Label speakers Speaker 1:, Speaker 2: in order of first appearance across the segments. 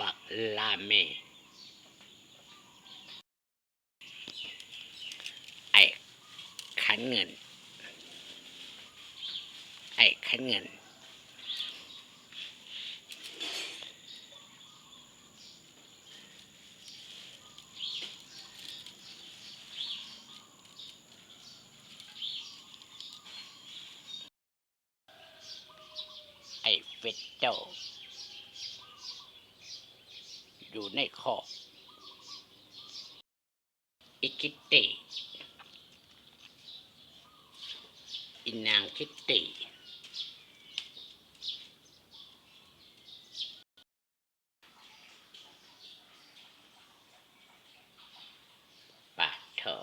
Speaker 1: บักลาเม ไอ้ขันเงิน ไอ้ขันเงิน ไอ้เฟตโต อยู่ในคออิคิตติอินางคิตติปาเถอ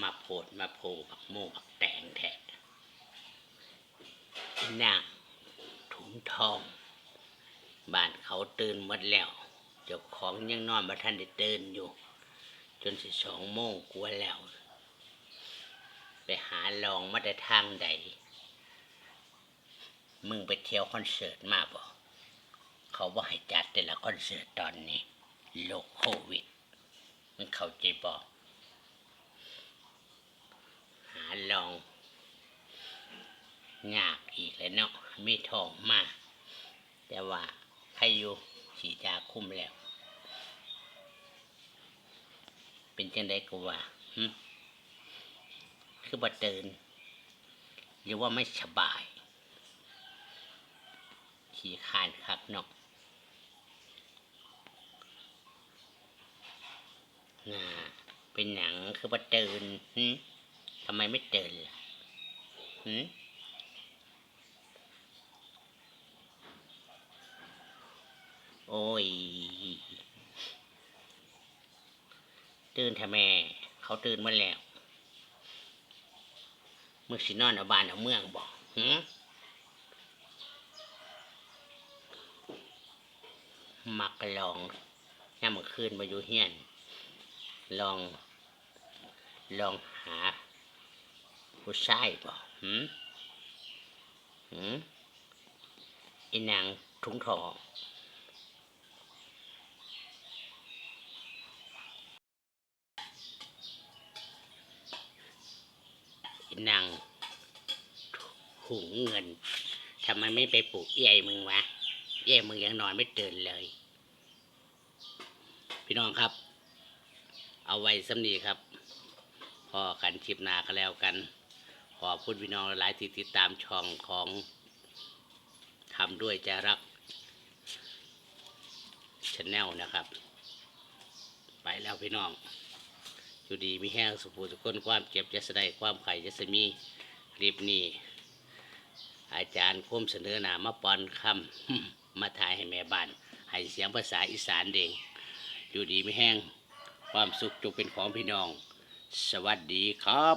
Speaker 1: มาโพดมาโพบักโมบักแตงแท้อินางถุงทอง บ้านเขาตื่นหมดแล้ว เจ้าของยังนอนมาทันได้ตื่นอยู่ จนสิสองโมงกว่าแล้ว ไปหาลองมาแต่ทางใด มึงไปเที่ยวคอนเสิร์ตมาบ่เขาว่าให้จัดแต่ละคอนเสิร์ตตอนนี้โลกโควิดมึงเข้าใจบ่หาลองยากอีกเลยเนาะมีทองมากแต่ว่า อยู่ฉีดยาคุมแล้ว เป็นจังไดก็ว่าคือบ่ตื่นหรือว่าไม่สบาย ขี่คานคักเนาะน่าเป็นหนังคือบ่ตื่นทำไมไม่ตื่นล่ะหึ โอ้ย ตื่นทำแม่เขาตื่นมาแล้วมึงสินอนเอาบ้านเอาเมืองบอกหืมักลองย่ามื่อคืนมาอยู่เฮียน ลอง ลองหา ผู้ชายบอกหืมหืมอีนางถุงทอง นางหุงเงินทำไมไม่ไปปลูกเอี้ยมึงวะเอี้ยมึงยังนอนไม่ตื่นเลย พี่น้องครับ เอาไว้สำนีครับ พอกันคลิปนาก็แล้วกัน ขอบคุณพี่น้องหลายที่ติดตามช่องของทำด้วยใจรักชแนลนะครับ ไปแล้วพี่น้อง อยู่ดีมีแห้งสุขสุขคนความเจ็บจะสได้ความไข่จะสมีคลิปนี้ อาจารย์คมเสนอหนามาปอนคำมาถ่ายให้แม่บ้านให้เสียงภาษาอีสานเด้งอยู่ดีไม่แห้งความสุขจงเป็นของพี่น้อง สวัสดีครับ